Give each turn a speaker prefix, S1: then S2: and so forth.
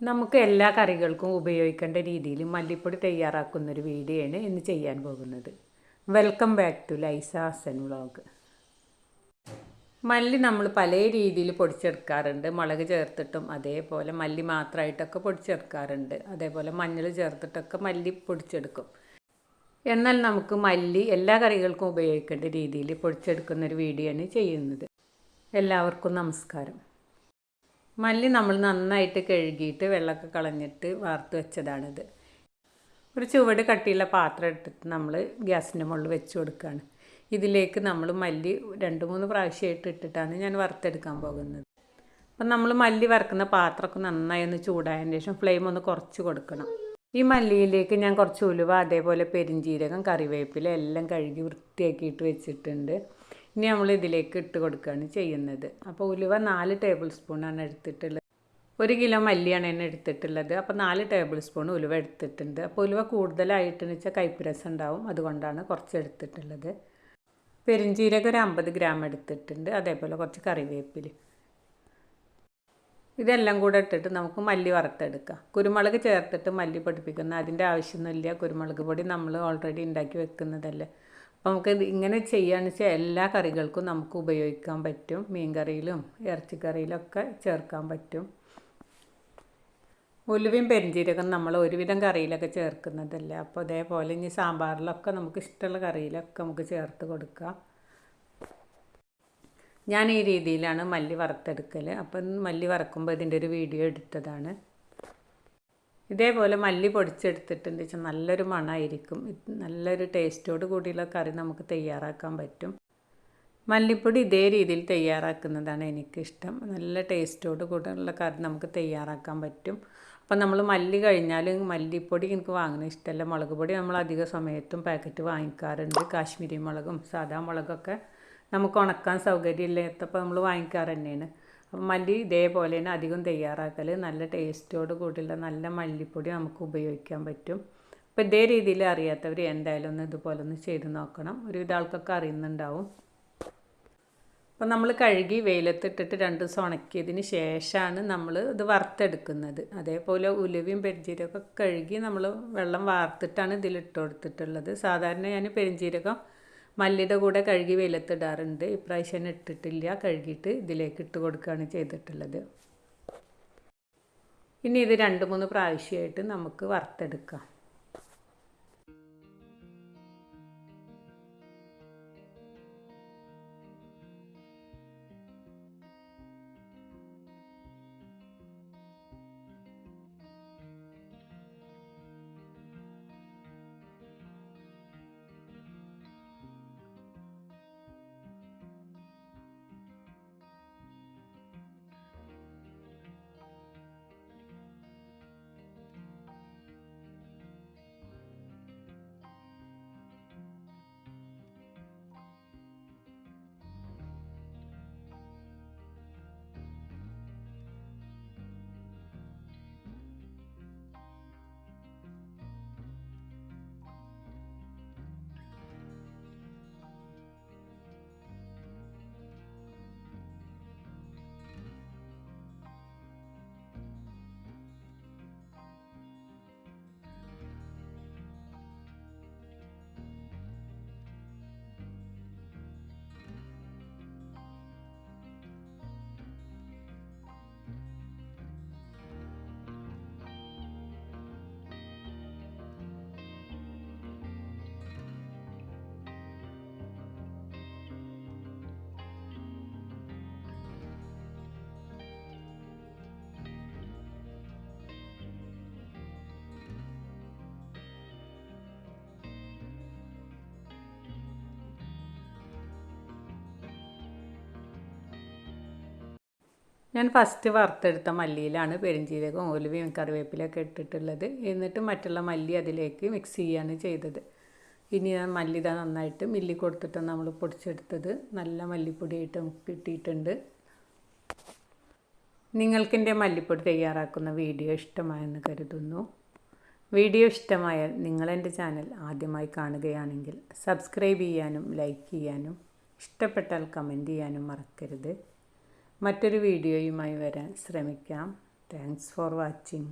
S1: നമുക്ക് എല്ലാ കറികൾക്കും ഉപയോഗിക്കേണ്ട രീതിയിൽ മല്ലിപ്പൊടി തയ്യാറാക്കുന്ന ഒരു വീഡിയോ ആണ് ഇന്ന് ചെയ്യാൻ പോകുന്നത്. വെൽക്കം ബാക്ക് ടു ലൈസ ഹസൻ വ്ളോഗ് മല്ലി നമ്മൾ പല രീതിയിൽ പൊടിച്ചെടുക്കാറുണ്ട്. മുളക് ചേർത്തിട്ടും അതേപോലെ മല്ലി മാത്രമായിട്ടൊക്കെ പൊടിച്ചെടുക്കാറുണ്ട്. അതേപോലെ മഞ്ഞൾ ചേർത്തിട്ടൊക്കെ മല്ലി പൊടിച്ചെടുക്കും. എന്നാൽ നമുക്ക് മല്ലി എല്ലാ കറികൾക്കും ഉപയോഗിക്കേണ്ട രീതിയിൽ പൊടിച്ചെടുക്കുന്ന ഒരു വീഡിയോ ആണ് ചെയ്യുന്നത്. എല്ലാവർക്കും നമസ്കാരം. മല്ലി നമ്മൾ നന്നായിട്ട് കഴുകിയിട്ട് വെള്ളമൊക്കെ കളഞ്ഞിട്ട് വാർത്ത് വെച്ചതാണിത്. ഒരു ചുവട് കട്ടിയുള്ള പാത്രം എടുത്തിട്ട് നമ്മൾ ഗ്യാസിന്റെ മുകളിൽ വെച്ച് കൊടുക്കുകയാണ്. ഇതിലേക്ക് നമ്മൾ മല്ലി രണ്ട് മൂന്ന് പ്രാവശ്യമായിട്ട് ഇട്ടിട്ടാണ് ഞാൻ വറുത്തെടുക്കാൻ പോകുന്നത്. അപ്പം നമ്മൾ മല്ലി വറുക്കുന്ന പാത്രമൊക്കെ നന്നായി ഒന്ന് ചൂടായതിന് ശേഷം ഫ്ലെയിം ഒന്ന് കുറച്ച് കൊടുക്കണം. ഈ മല്ലിയിലേക്ക് ഞാൻ കുറച്ച് ഉലുവ അതേപോലെ പെരിഞ്ചീരകം കറിവേപ്പില എല്ലാം കഴുകി വൃത്തിയാക്കിയിട്ട് വെച്ചിട്ടുണ്ട്. ഇനി നമ്മൾ ഇതിലേക്ക് ഇട്ട് കൊടുക്കുകയാണ് ചെയ്യുന്നത്. അപ്പോൾ ഉലുവ നാല് ടേബിൾ സ്പൂണാണ് എടുത്തിട്ടുള്ളത്. ഒരു കിലോ മല്ലിയാണ് എന്നെ എടുത്തിട്ടുള്ളത്. അപ്പോൾ നാല് ടേബിൾ സ്പൂൺ ഉലുവ എടുത്തിട്ടുണ്ട്. അപ്പോൾ ഉലുവ കൂടുതലായിട്ടെന്ന് വെച്ചാൽ കൈപ്പുരസം ഉണ്ടാവും. അതുകൊണ്ടാണ് കുറച്ച് എടുത്തിട്ടുള്ളത്. പെരിഞ്ചീരകം ഒരു അമ്പത് ഗ്രാം എടുത്തിട്ടുണ്ട്. അതേപോലെ കുറച്ച് കറിവേപ്പില. ഇതെല്ലാം കൂടെ ഇട്ടിട്ട് നമുക്ക് മല്ലി വറുത്തെടുക്കാം. കുരുമുളക് ചേർത്തിട്ട് മല്ലി പൊടിപ്പിക്കുന്ന. അതിന്റെ ആവശ്യമൊന്നുമില്ല. കുരുമുളക് പൊടി നമ്മൾ ഓൾറെഡി ഉണ്ടാക്കി വെക്കുന്നതല്ലേ. അപ്പോൾ നമുക്ക് ഇങ്ങനെ ചെയ്യുകയാണെന്ന് വെച്ചാൽ എല്ലാ കറികൾക്കും നമുക്ക് ഉപയോഗിക്കാൻ പറ്റും. മീൻ കറിയിലും ചേർക്കാൻ പറ്റും. ഉലുവയും പെരിഞ്ചീരകം നമ്മൾ ഒരുവിധം കറിയിലൊക്കെ ചേർക്കുന്നതല്ല. അപ്പോൾ അതേപോലെ ഇനി സാമ്പാറിലൊക്കെ നമുക്ക് ഇഷ്ടമുള്ള കറിയിലൊക്കെ നമുക്ക് ചേർത്ത് കൊടുക്കാം. ഞാൻ ഈ രീതിയിലാണ് മല്ലി വറുത്തെടുക്കൽ അപ്പം മല്ലി വറക്കുമ്പോൾ ഇതിന്റെ ഒരു വീഡിയോ എടുത്തതാണ്. ഇതേപോലെ മല്ലി പൊടിച്ചെടുത്തിട്ടുണ്ട്. വെച്ചാൽ നല്ലൊരു മണമായിരിക്കും നല്ലൊരു ടേസ്റ്റോട് കൂടിയുള്ള കറി നമുക്ക് തയ്യാറാക്കാൻ പറ്റും. മല്ലിപ്പൊടി ഇതേ രീതിയിൽ തയ്യാറാക്കുന്നതാണ് എനിക്കിഷ്ടം. നല്ല ടേസ്റ്റോട് കൂടിയുള്ള കറി നമുക്ക് തയ്യാറാക്കാൻ പറ്റും. അപ്പം നമ്മൾ മല്ലി കഴിഞ്ഞാൽ മല്ലിപ്പൊടി എനിക്ക് വാങ്ങുന്ന ഇഷ്ടമല്ല. മുളക് പൊടി നമ്മൾ അധിക സമയത്തും പാക്കറ്റ് വാങ്ങിക്കാറുണ്ട്. കാശ്മീരി മുളകും സാധാ മുളകൊക്കെ നമുക്ക് ഉണക്കാൻ സൗകര്യമില്ലാത്തപ്പോൾ നമ്മൾ വാങ്ങിക്കാറ് തന്നെയാണ്. മല്ലി ഇതേപോലെ തന്നെ അധികം തയ്യാറാക്കൽ നല്ല ടേസ്റ്റോട് കൂടിയുള്ള നല്ല മല്ലിപ്പൊടി നമുക്ക് ഉപയോഗിക്കാൻ പറ്റും. അപ്പോൾ ഇതേ രീതിയിൽ അറിയാത്തവർ എന്തായാലും ഒന്ന് ഇതുപോലെ ഒന്ന് ചെയ്ത് നോക്കണം. ഒരുവിധ ആൾക്കൊക്കെ അറിയുന്നുണ്ടാവും. അപ്പോൾ നമ്മൾ കഴുകി വെയിലത്തിട്ടിട്ട് രണ്ട് ദിവസം ഉണക്കിയതിന് ശേഷമാണ് നമ്മൾ ഇത് വറുത്തെടുക്കുന്നത്. അതേപോലെ ഉലുവയും പെരിഞ്ചീരകമൊക്കെ കഴുകി നമ്മൾ വെള്ളം വാർത്തിട്ടാണ് ഇതിലിട്ട് കൊടുത്തിട്ടുള്ളത്. സാധാരണ ഞാൻ പെരിഞ്ചീരകം മല്ലിയുടെ കൂടെ കഴുകി വെയിലത്തിടാറുണ്ട്. ഇപ്രാവശ്യം ഇട്ടിട്ടില്ല. കഴുകിയിട്ട് ഇതിലേക്ക് ഇട്ട് കൊടുക്കുകയാണ് ചെയ്തിട്ടുള്ളത്. ഇനി ഇത് രണ്ട് മൂന്ന് പ്രാവശ്യമായിട്ട് നമുക്ക് വറുത്തെടുക്കാം. ഞാൻ ഫസ്റ്റ് വറുത്തെടുത്ത മല്ലിയിലാണ് പെരിഞ്ചീരകവും ഓലുവയും കറിവേപ്പിലൊക്കെ ഇട്ടിട്ടുള്ളത്. എന്നിട്ട് മറ്റുള്ള മല്ലി അതിലേക്ക് മിക്സ് ചെയ്യാണ് ചെയ്തത്. ഇനി ഞാൻ മല്ലി ഇതാ നന്നായിട്ട് മില്ലി കൊടുത്തിട്ട് നമ്മൾ പൊടിച്ചെടുത്തത് നല്ല മല്ലിപ്പൊടിയായിട്ട് നമുക്ക് കിട്ടിയിട്ടുണ്ട് നിങ്ങൾക്കെന്റെ മല്ലിപ്പൊടി തയ്യാറാക്കുന്ന വീഡിയോ ഇഷ്ടമായെന്ന് കരുതുന്നു. വീഡിയോ ഇഷ്ടമായാൽ നിങ്ങളെന്റെ ചാനൽ ആദ്യമായി കാണുകയാണെങ്കിൽ സബ്സ്ക്രൈബ് ചെയ്യാനും ലൈക്ക് ചെയ്യാനും ഇഷ്ടപ്പെട്ടാൽ കമന്റ് ചെയ്യാനും മറക്കരുത്. മറ്റൊരു വീഡിയോയുമായി വരാൻ ശ്രമിക്കാം. Thanks for watching